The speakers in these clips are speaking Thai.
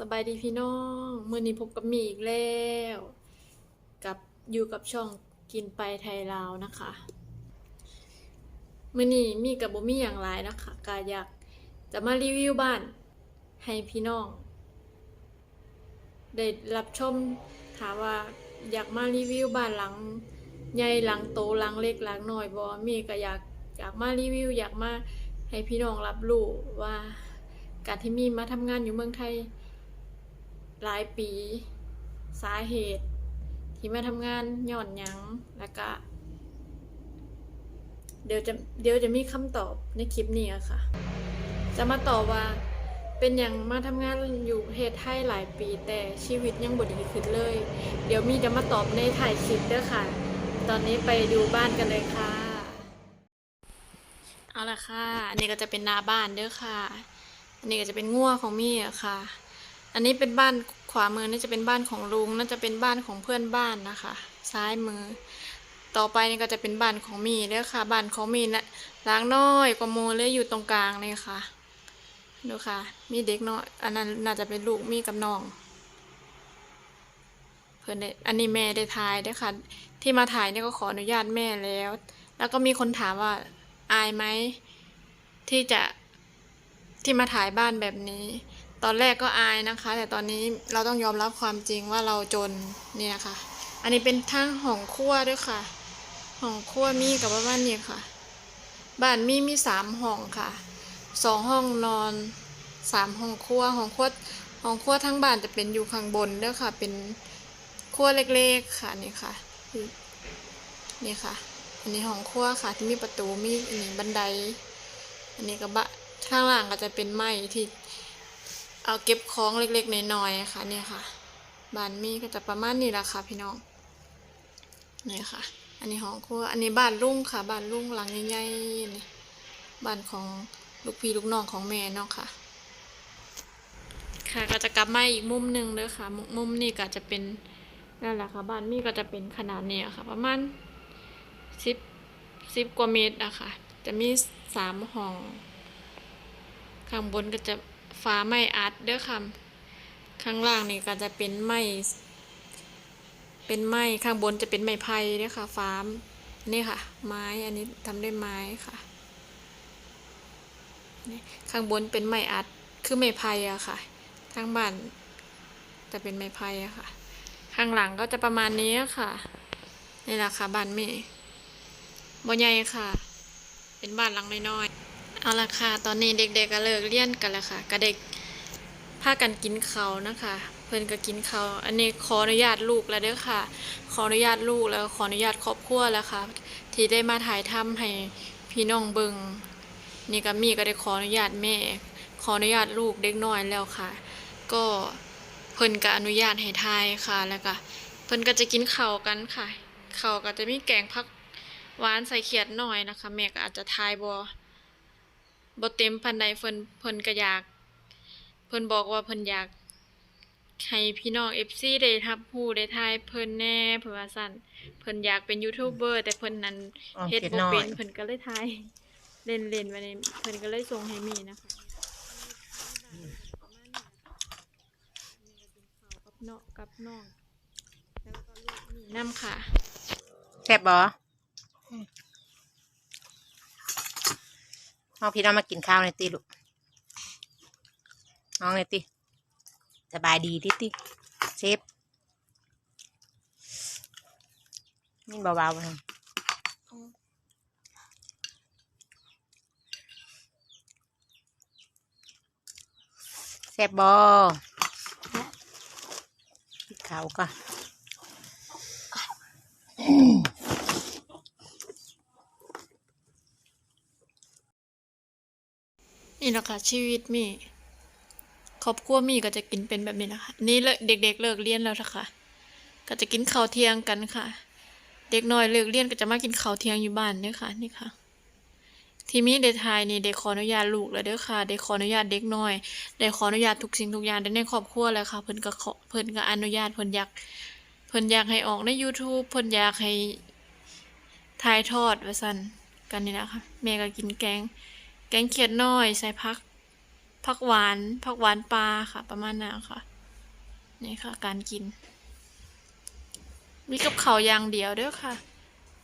สบายดีพี่น้องมื้อนี้พบกับมีอีกแล้ว กับอยู่กับช่องกินไปไทยลาวนะคะมื้อนี้มีกับบ่มีอย่างหลายนะคะก็อยากจะมารีวิวบ้านให้พี่น้อง ได้รับชมถามว่าอยากมารีวิวบ้านหลัง ใหญ่หลังโตหลังเล็กหลังน้อยบ่มีก็อยากอยากมารีวิว อยากมาให้พี่น้องรับรู้ว่าการที่มีมาทำงานอยู่เมืองไทย หลายปี สาเหตุ ที่มาทำงานย่อนยังแล้วก็ เดี๋ยวจะเดี๋ยวจะมีคำตอบในคลิปนี้อะค่ะ จะมาตอบว่าเป็นอย่างมาทำงานอยู่ประเทศไทยหลายปี แต่ชีวิตยังบ่ดีขึ้นเลย เดี๋ยวมีจะมาตอบในถ่ายคลิปเด้อค่ะ ตอนนี้ไปดูบ้านกันเลยค่ะ เอาละค่ะ อันนี้ก็จะเป็นนาบ้านเด้อค่ะ อันนี้ก็จะเป็นงัวของมี่อะค่ะ อันนี้เป็นบ้านขวามือนี่จะเป็นบ้านของลุงน่าจะเป็นบ้านของเพื่อนบ้านนะคะ ซ้ายมือ ต่อไปนี่ก็จะเป็นบ้านของมี่เด้อค่ะ บ้านของมี่นะล้างน้อยกว่าโมเลยอยู่ตรงกลางเลยค่ะ ดูค่ะ มีเด็กน้อยอันนั้นน่าจะเป็นลูกมี่กับน้องเพื่อนอันนี้แม่ได้ถ่ายเด้อค่ะ ที่มาถ่ายเนี่ยก็ขออนุญาตแม่แล้ว แล้วก็มีคนถามว่าอายไหมที่จะที่มาถ่ายบ้านแบบนี้ ตอนแรกก็อายนะคะ แต่ตอนนี้เราต้องยอมรับความจริงว่าเราจนเนี่ยนะคะ อันนี้เป็นทั้งห้องครัวด้วยค่ะห้องครัวมีกับบ้านนี่ค่ะ บ้านมีมีสามห้องค่ะสองห้องนอนสามห้องครัวห้องครัวห้องครัวทั้งบ้านจะเป็นอยู่ข้างบนเด้อค่ะ เป็นครัวเล็กๆค่ะนี่ค่ะนี่ค่ะ อันนี้ห้องครัวค่ะ ที่มีประตูมีอันนี้บันได อันนี้ก็บะข้างล่างก็จะเป็นไม้ที่ เอาเก็บของเล็กๆน้อยๆค่ะเนี่ยค่ะบ้านมีก็จะประมาณนี้แหละค่ะพี่น้องนี่ค่ะ อันนี้ห้องครัวอันนี้บ้านลุงค่ะบ้านลุงหลังใหญ่ๆนี่บ้านของลูกพี่ลูกน้องของแม่เนาะค่ะ ค่ะก็จะกลับมาอีกมุมหนึ่งเด้อค่ะมุมมุมนี้ก็จะเป็นนั่นแหละค่ะบ้านมีก็จะเป็นขนาดนี้ค่ะ ประมาณสิบสิบกว่าเมตรอะค่ะ จะมีสามห้อง ข้างบนก็จะ ฟ้าไม้อัดเด้อค่ะข้างล่างนี่ก็จะเป็นไม้เป็นไม้ข้างบนจะเป็นไม้ไผ่เด้อค่ะฟ้ามนี่ค่ะ ไม้อันนี้ทำด้วยไม้ค่ะนี่ข้างบนเป็นไม้อัดคือไม้ไผ่อะค่ะทางบ้านจะเป็นไม้ไผ่อะค่ะ ข้างหลังก็จะประมาณนี้ค่ะนี่แหละค่ะบ้านเมย์บ่ใหญ่ค่ะ เป็นบ้านหลังน้อยๆ เอาละค่ะ ตอนนี้เด็กๆก็เลิกเรียนกันแล้วค่ะก็เด็กพากันกินเขานะคะ เพิ่นก็กินเขาอันนี้ขออนุญาตลูกแล้วเด้อค่ะ ขออนุญาตลูกแล้วขออนุญาตครอบครัวแล้วค่ะ ที่ได้มาถ่ายทำให้พี่น้องเบิงนี่ก็มีก็ได้ขออนุญาตแม่ ขออนุญาตลูกเด็กน้อยแล้วค่ะ ก็เพิ่นก็อนุญาตให้ถ่ายค่ะ แล้วก็เพิ่นก็จะกินเขากันค่ะเขาก็จะมีแกงผักหวานใส่เขียดหน่อยนะคะ แม่ก็อาจจะทายบ่ บ่เต็มพันใดเพิ่นเพิ่นก็อยาก เพิ่นบอกว่าเพิ่นอยากให้พี่น้อง FC ได้รับรู้ได้ทายเพิ่นแหน่เพิ่นว่าซั่นเพิ่นอยากเป็นยูทูบเบอร์แต่เพิ่นนั้นอ๋อเฮ็ดเขียนบ่น้อย เป็นเพิ่นก็เลยทายเล่นๆไว้ในเพิ่นก็เลยส่งให้มีนะคะกับน้องกับน้องแล้วก็ลูกมีน้ำค่ะ แซ่บบ่ น้องพี่น้องมากินข้าวในอยติลูกน้องในอยติสบายดีติติเซฟนี่เบาๆนะแซ่บบ่กินข้าวก่ นี่นะคะชีวิตมี่ครอบครัวมี่ก็จะกินเป็นแบบนี้นะคะ นี่เด็กๆเลิกเรียนแล้วนะคะก็จะกินข้าวเที่ยงกันค่ะ เด็กน้อยเลิกเรียนก็จะมากินข้าวเที่ยงอยู่บ้านเนี่ยค่ะ นี่ค่ะ ทีมีเดทายนี่เด็กขออนุญาตลูกแล้วเด้อค่ะเด็กขออนุญาตเด็กน้อยได้ขออนุญาตทุกสิ่งทุกอย่างในครอบครัวแล้วค่ะ เพิ่นก็ขอเพิ่นก็อนุญาตเพิ่นอยากเพิ่นอยากให้ออกใน YouTube เพิ่นอยากให้ถ่ายทอดว่าซั่นกันนี่นะคะแม่ก็กินแกง กงเขียดน้อยใส่ผักผักหวานผักหวานปลาค่ะ ประมาณนั้นค่ะ นี่ค่ะ การกิน มีกับเขาอย่างเดียวเด้อค่ะ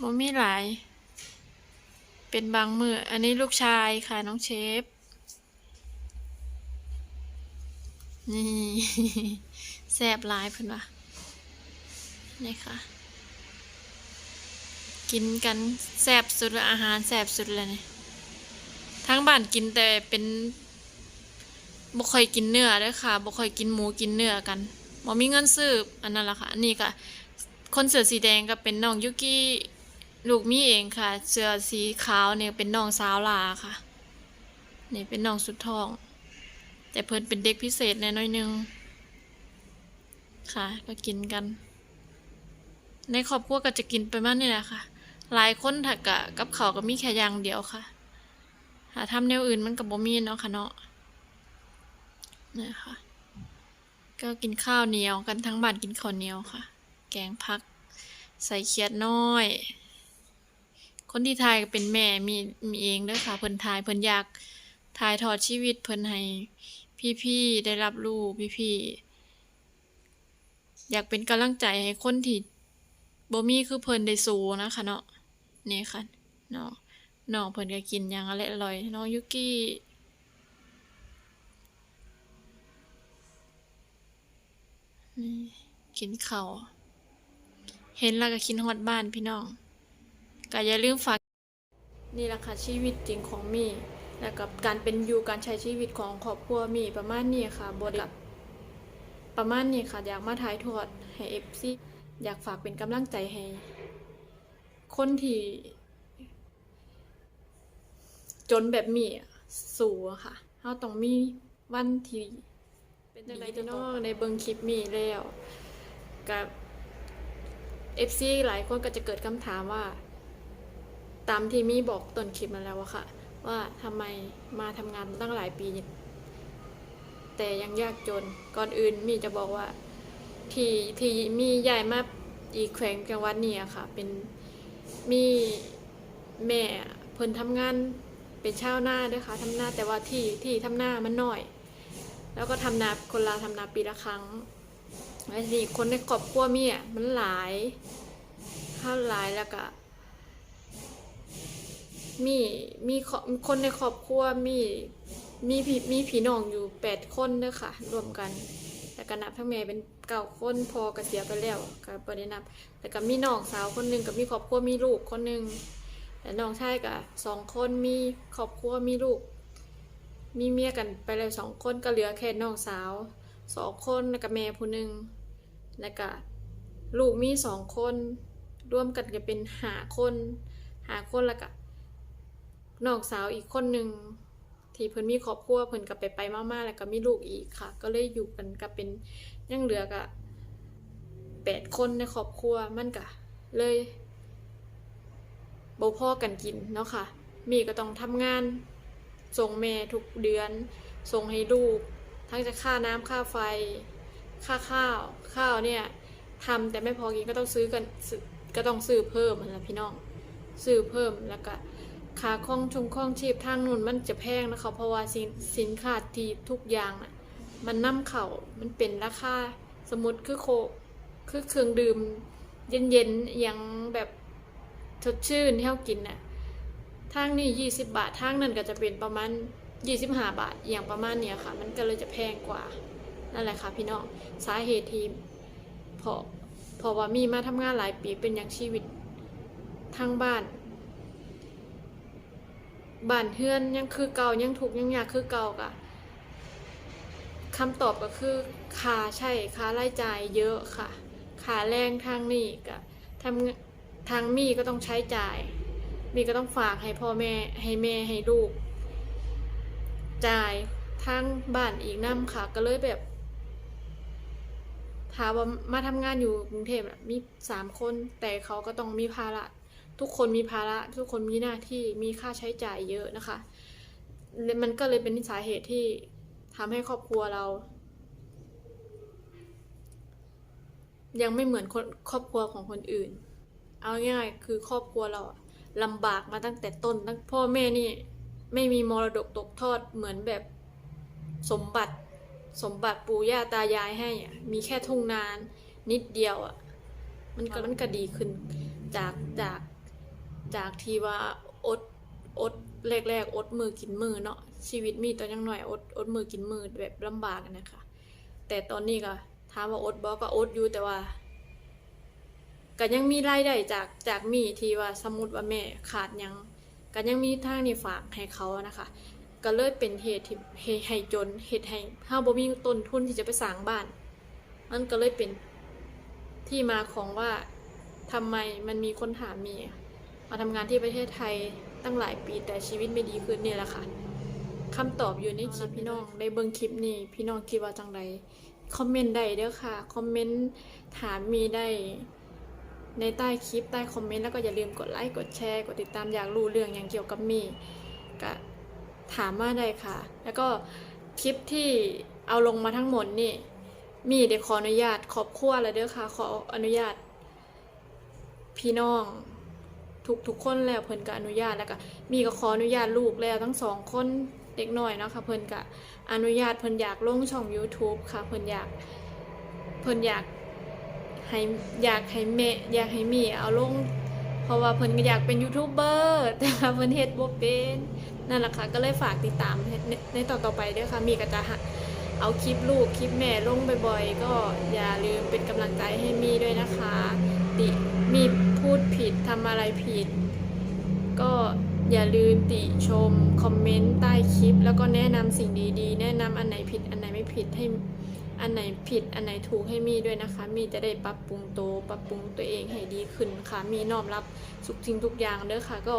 บ่มีหลาย เป็นบางมืออันนี้ลูกชายค่ะน้องเชฟ นี่แซ่บหลายเพิ่อนว่านี่ค่ะ กินกันแซ่บสุดละอาหารแซ่บสุดเลยนี่ ทั้งบ้านกินแต่เป็นบ่ค่อยกินเนื้อเด้อค่ะบ่ค่อยกินหมูกินเนื้อกันบ่มีเงินซื้ออันนั้นล่ะค่ะอันนี้ก็คนเสื้อสีแดงก็เป็นน้องยุกิลูกมีเองค่ะ เสื้อสีขาวเนี่ยเป็นน้องสาวลาค่ะนี่เป็นน้องสุดท้อง แต่เพิ่นเป็นเด็กพิเศษแน่น้อยนึงค่ะ ก็กินกัน ในครอบครัวก็จะกินไปมากนี่แหละค่ะ หลายคนถักกะกับเขาวก็มีแค่อย่างเดียวค่ะ หาทำแนวอื่นมันกับบ่มีเนาะค่ะเนาะนี่ค่ะก็กินข้าวเหนียวกันทั้งบ้านกินข้าวเหนียวค่ะ แกงพัก ใส่เขียดน้อย คนที่ทายก็เป็นแม่มีมีเองด้วยค่ะเพิ่นทายเพิ่นอยากถ่ายทอดชีวิตเพิ่นให้พี่ๆได้รับรู้พี่ๆอยากเป็นกำลังใจให้คนที่บ่มีคือเพิ่นได้สู้นะคะเนาะนี่ค่ะเนาะ น้องเพิ่นก็กินอย่างอร่อยน้องยุกี้นี่กินข้าวเห็นแล้วก็คิดฮอดบ้านพี่น้องก็อย่าลืมฝากนี่แหละค่ะชีวิตจริงของมี่แล้วกับการเป็นอยู่การใช้ชีวิตของครอบครัวมี่ประมาณนี้ค่ะบ่ได้ประมาณนี้ค่ะ อยากมาถ่ายทอดให้เอฟซีอยากฝากเป็นกำลังใจให้คนที่ จนแบบมีอะสู่อะค่ะเราต้องมีวันที่เป็นจังไดพี่น้องในเบิ่งคลิปมีแล้วกับเอฟซีหลายคนก็จะเกิดคำถามว่า ตามที่มีบอกต้นคลิปมาแล้วอะค่ะ ว่าทำไมมาทำงานตั้งหลายปี แต่ยังยากจนก่อนอื่นมีจะบอกว่า ที่ที่มีใหญ่มาอีกแขวงจังหวัดนี่อะค่ะ เป็นมีแม่เพิ่นทำงาน เป็นชาวนาด้วยค่ะทำนาแต่ว่าที่ที่ทำนามันน้อย แล้วก็ทำนาคนลาทำนาปีละครั้งแล้วทีนี้คนในครอบครัวมีอ่มันหลายข้าวหลายแล้วก็มีมีคนในครอบครัวมีมีพี่มีพี่น้องอยู่แปดคนเด้อค่ะ รวมกัน แต่ก็นับทั้งแม่เป็นเก้าคนพอก็เสียไปแล้วก็บ่ได้นับ แต่ก็มีน้องสาวคนหนึ่งกับมีครอบครัวมีลูกคนหนึ่ง แต่น้องชายก็สองคนมีครอบครัวมีลูก มีเมียกันไปแล้วสองคนก็เหลือแค่น้องสาวสองคนแล้วก็แม่ผู้หนึ่งแล้วก็ลูกมีสองคนร่วมกันก็เป็นหาคนหาคนแล้วก็น้องสาวอีกคนหนึ่งที่เพิ่นมีครอบครัวเพิ่นก็ไปไปมาๆแล้วก็มีลูกอีกค่ะ ก็เลยอยู่กันก็เป็นยังเหลือก็แปดคนในครอบครัวมันก็เลย บ่พ่อกันกินเนาะค่ะมีก็ต้องทำงานส่งแม่ทุกเดือน ส่งให้ลูก ทั้งจะค่าน้ำค่าไฟ ค่าข้าว ข้าวเนี่ยทำแต่ไม่พอกินก็ต้องซื้อกันก็ต้องซื้อเพิ่มนะพี่น้องซื้อเพิ่มแล้วก็ค่าข้องชุงข้องชีพทางนู้นมันจะแพงนะคะเพราะว่าสินสินค้าที่ทุกอย่างน่ะมันนำเข่ามันเป็นราคาสมมติคือโคคือเครื่องดื่ม เย็นๆอย่างแบบ สดชื่นที่เรากินน่ะทางนี้ยี่สิบบาททางนั้นก็จะเป็นประมาณยี่สิบห้าบาทอย่างประมาณเนี้ยค่ะ มันก็เลยจะแพงกว่านั่นแหละค่ะพี่น้องสาเหตุที่พราะเพราะว่ามีมาทำงานหลายปีเป็นอย่างชีวิตทางบ้านบ้านเฮือนยังคือเก่ายังถูกยังยากคือเก่ากะคำตอบก็คือค่าใช่ค่ารายจ่ายเยอะค่ะค่าแรงทางนี้ก็ทำ ทางมีก็ต้องใช้จ่าย มีก็ต้องฝากให้พ่อแม่ให้แม่ให้ลูก จ่ายทางบ้านอีกน้ำค่ะ ก็เลยแบบถามว่ามาทำงานอยู่กรุงเทพมีสามคนแต่เขาก็ต้องมีภาระทุกคนมีภาระทุกคนมีหน้าที่มีค่าใช้จ่ายเยอะนะคะ มันก็เลยเป็นสาเหตุที่ทำให้ครอบครัวเรา ยังไม่เหมือนครอบครัวของคนอื่น เอาง่ายๆคือครอบครัวเราอะลำบากมาตั้งแต่ต้น ตั้งพ่อแม่นี่ไม่มีมรดกตกทอดเหมือนแบบสมบัติสมบัติปู่ย่าตายายให้อะมีแค่ทุ่งนานนิดเดียวอะมันก็มันก็ดีขึ้นจากจากจากที่ว่าอดอดแรกๆอดมือกินมือเนาะชีวิตมีตอนยังหน่อยอดอดมือกินมือแบบลำบากอะนะคะแต่ตอนนี้ก็ถามว่าอดบอกก็อดอยู่แต่ว่า ก็ยังมีรายได้จากจากมีที่ว่าสมมติว่าแม่ขาดยังก็ยังมีทางนี้ฝากให้เขานะคะ ก็เลยเป็นเหตุที่ให้ให้จนเหตุให้เฮาบ่มีต้นทุนที่จะไปสร้างบ้าน มันก็เลยเป็นที่มาของว่าทำไมมันมีคนถามมีมาทำงานที่ประเทศไทยตั้งหลายปีแต่ชีวิตไม่ดีขึ้นนี่แหละค่ะคำตอบอยู่ในคลิปพี่น้องได้เบิ่งคลิปนี้พี่น้องคิดว่าจังไดคอมเมนต์ได้เด้อค่ะ คอมเมนต์ถามมีได้ ในใต้คลิปใต้คอมเมนต์แล้วก็อย่าลืมกดไลค์กดแชร์กดติดตามอยากรู้เรื่องอย่างเกี่ยวกับมีก็ถามมาได้ค่ะ แล้วก็คลิปที่เอาลงมาทั้งหมดนี่ มีเดี๋ยวขออนุญาตขอบครัวแล้วเด้อค่ะ ขออนุญาต พี่น้องทุกทุกคนแล้วเพิ่นก็อนุญาตแล้วก็มีก็ขออนุญาตลูกแล้วทั้งสองคนเด็กน้อยเนาะค่ะเพิ่นก็อนุญาตเพิ่นอยากลงช่อง YouTube ค่ะเพิ่นอยากเพิ่นอยาก ให้อยากให้เมะอยากให้มีเอาลง เพราะว่าเพิ่นก็อยากเป็นยูทูบเบอร์แต่ว่าเพิ่นเฮ็ดบ่เป็นนั่นแหละค่ะก็เลยฝากติดตามในในต่อต่อไปด้วยค่ะมีก็จะเอาคลิปลูกคลิปแม่ลงบ่อยๆ ก็อย่าลืมเป็นกำลังใจให้มีด้วยนะคะ ติมีพูดผิดทำอะไรผิด ก็อย่าลืมติชม คอมเมนต์ใต้คลิป แล้วก็แนะนำสิ่งดีๆ แนะนำอันไหนผิดอันไหนไม่ผิดให้ อันไหนผิดอันไหนถูกให้มีด้วยนะคะ มีจะได้ปรับปรุงโตปรับปรุงตัวเองให้ดีขึ้นค่ะ มีน้อมรับทุกสิ่งทุกอย่างเด้อค่ะ ก็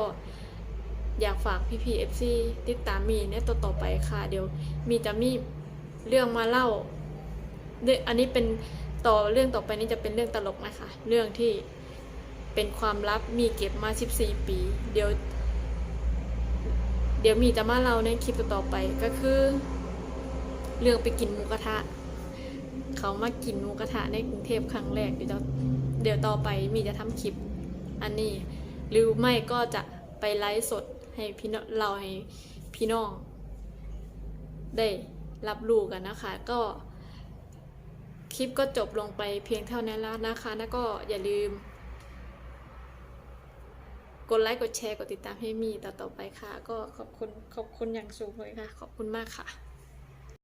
อยากฝากพี่พีเอฟซีติดตามมีในต่อต่อไปค่ะ เดี๋ยวมีจะมีเรื่องมาเล่าเรื่องอันนี้เป็นต่อเรื่องต่อไปนี้จะเป็นเรื่องตลกนะคะ เรื่องที่เป็นความลับมีเก็บมา 14 ปี เดี๋ยว เดี๋ยวมีจะมาเล่าในคลิปต่อไปก็คือ เรื่องไปกินหมูกระทะ เขามากินหมูกระทะในกรุงเทพครั้งแรกเดี๋ยวเดี๋ยวต่อไปมีจะทำคลิปอันนี้ หรือไม่ก็จะไปไลฟ์สดให้พี่น้องเราให้พี่น้อง ได้รับรู้กันนะคะ ก็คลิปก็จบลงไปเพียงเท่านั้นแล้วนะคะ แล้วก็อย่าลืม กดไลค์กดแชร์กดติดตามให้มีต่อๆไปค่ะ ก็ขอบคุณขอบคุณอย่างสูงเลยค่ะ ขอบคุณมากค่ะ